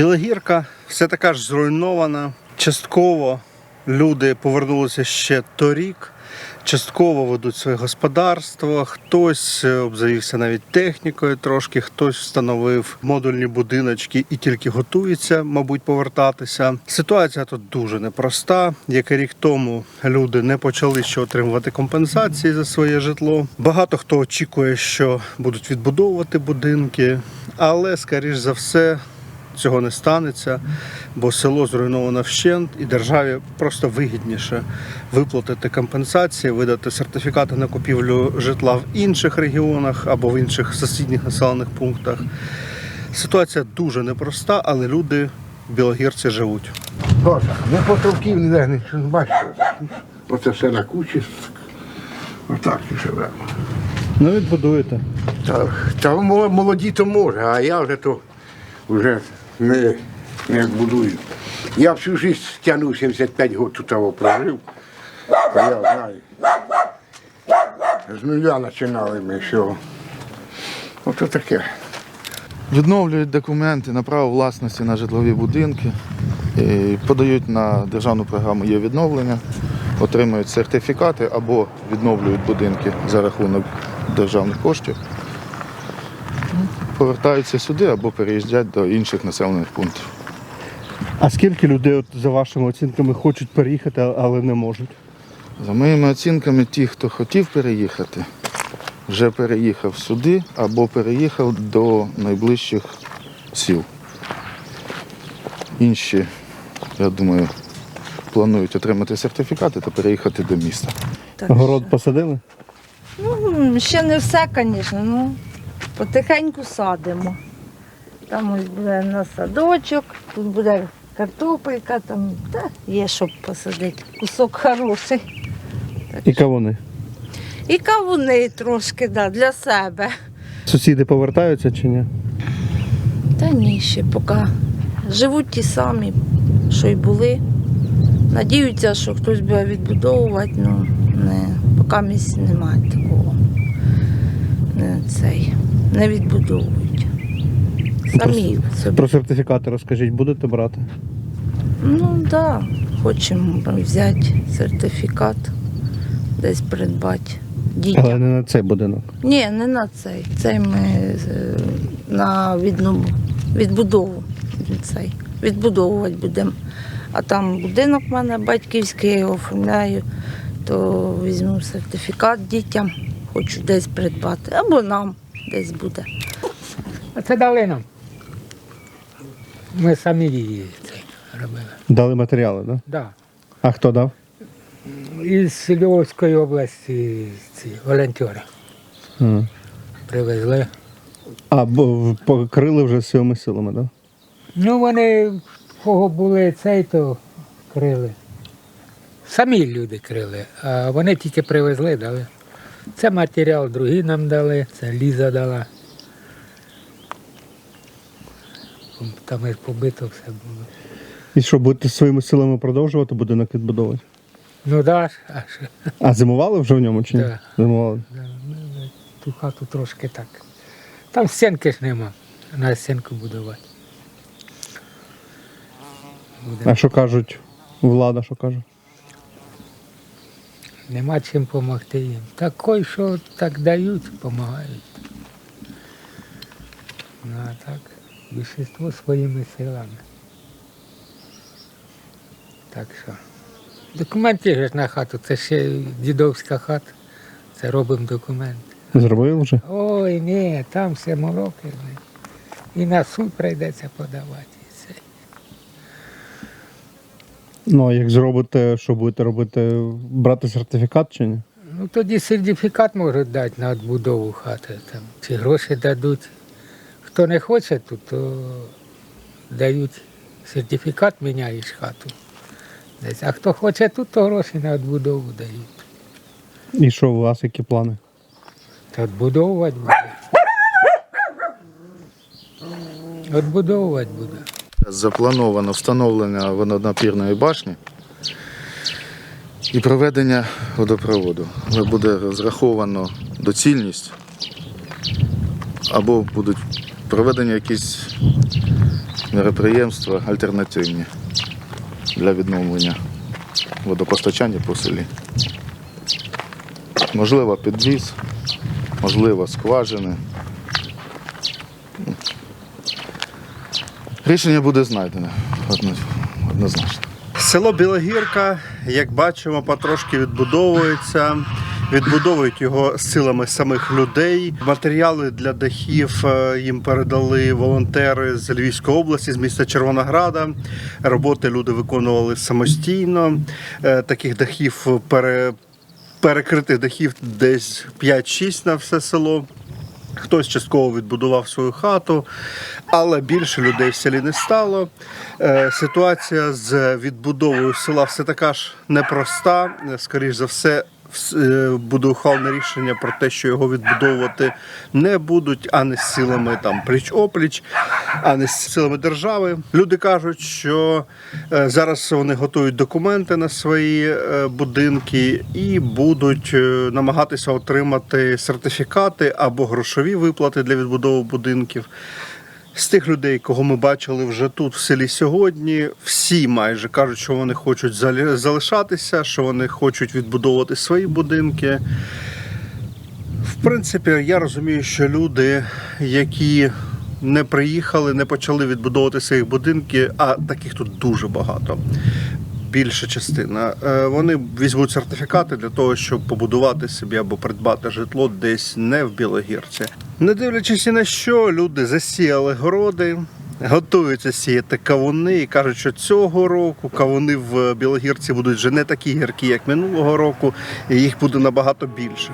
Білогірка все така ж зруйнована. Частково люди повернулися ще торік, частково ведуть своє господарство, хтось е, обзавівся навіть технікою трошки, хтось встановив модульні будиночки і тільки готується, мабуть, повертатися. Ситуація тут дуже непроста. Як і рік тому люди не почали ще отримувати компенсації за своє житло. Багато хто очікує, що будуть відбудовувати будинки, але скоріш за все цього не станеться, бо село зруйновано вщент, і державі просто вигідніше виплатити компенсації, видати сертифікати на купівлю житла в інших регіонах або в інших сусідніх населених пунктах. Ситуація дуже непроста, але люди Білогірці живуть. Боже, не потовків ніде, не бачиш. Оце все на кучі. Отак і живемо. Ну відбудуєте. Та, та молоді то може, а я вже то вже не, не будую. Я всю життя тягнув 75 років тут того прожив. То я знаю. З нуля починали ми всього. Ото таке. Відновлюють документи на право власності на житлові будинки, і подають на державну програму є відновлення, отримують сертифікати або відновлюють будинки за рахунок державних коштів. Повертаються сюди або переїжджають до інших населених пунктів. А скільки людей, от, за вашими оцінками, хочуть переїхати, але не можуть? За моїми оцінками, ті, хто хотів переїхати, вже переїхав сюди або переїхав до найближчих сіл. Інші, я думаю, планують отримати сертифікати та переїхати до міста. Так Город що, посадили? ну, ще не все, звісно, ну потихеньку садимо. Там ось буде на садочок, тут буде картопелька, там та, є щоб посадити. Кусок хороший. І кавуни. І кавуни трошки да, для себе. Сусіди повертаються чи ні? Та ні, ще поки живуть ті самі, що й були. Надіються, що хтось буде відбудовувати, ну не, поки місць немає такого. Не, цей, не відбудовують. Самі собі. Про сертифікати розкажіть, будете брати? Ну так, да, хочемо взяти сертифікат, десь придбати дітям. Але не на цей будинок. Ні, не на цей. Цей ми е, на відну, відбудову. Цей. Відбудовувати будемо. А там будинок в мене батьківський, я його оформляю, то візьму сертифікат дітям, хочу десь придбати, або нам десь буде. А це дали нам. Ми самі її це робили. Дали матеріали, так? Да? Да. А хто дав? Із Львовської області ці волонтери Ага. привезли. А бо покрили вже своїми силами, так? Да? Ну, вони, кого були цей, то крили. Самі люди крили, а вони тільки привезли, дали. Це матеріал другий нам дали, це Ліза дала. Там і побито все було. І що, будете своїми силами продовжувати будинок відбудовувати? Ну да, ж, а зимували вже в ньому чи ні? Да. Зимували. Да, ну, да, Ту хату трошки так. Там стінки ж нема. На стінку будувати. Буде. А що кажуть? Влада, що каже? Нема чим допомогти їм. Такой, що так дають, допомагають. Ну а так, більшість своїми силами. Так що. Документи ж на хату, це ще дідовська хата. Це робимо документи. Зробили вже? Ой, ні, там все мороки. І на суд прийдеться подавати. І це. Ну, а як зробите, що будете робити? Брати сертифікат чи ні? Ну тоді сертифікат можуть дати на відбудову хати. Там, чи гроші дадуть. Хто не хоче тут, то дають сертифікат, міняєш хату. Десь. А хто хоче тут, то гроші на відбудову дають. І що у вас, які плани? Та відбудовувати буде. Відбудовувати буде. Заплановано встановлення водонапірної башні і проведення водопроводу. Буде розраховано доцільність або будуть проведені якісь мероприємства альтернативні для відновлення водопостачання по селі. Можливо, підвіз, можливо, скважини. Рішення буде знайдене однозначно. Село Білогірка, як бачимо, потрошки відбудовується. Відбудовують його силами самих людей. Матеріали для дахів е, їм передали волонтери з Львівської області, з міста Червонограда. Роботи люди виконували самостійно. Е, Таких дахів пере, перекритих дахів десь 5-6 на все село. Хтось частково відбудував свою хату, але більше людей в селі не стало. Е, Ситуація з відбудовою села все така ж непроста. Скоріше за все, вс- е, буде ухвалене рішення про те, що його відбудовувати не будуть, а не з силами там пліч-опліч, а не з силами держави. Люди кажуть, що е, зараз вони готують документи на свої е, будинки і будуть е, намагатися отримати сертифікати або грошові виплати для відбудови будинків. З тих людей, кого ми бачили вже тут, в селі сьогодні, всі майже кажуть, що вони хочуть залишатися, що вони хочуть відбудовувати свої будинки. В принципі, я розумію, що люди, які не приїхали, не почали відбудовувати свої будинки, а таких тут дуже багато. Більша частина. е, Вони візьмуть сертифікати для того, щоб побудувати собі або придбати житло десь не в Білогірці. Не дивлячись на що, люди засіяли городи, готуються сіяти кавуни і кажуть, що цього року кавуни в Білогірці будуть вже не такі гіркі, як минулого року, і їх буде набагато більше.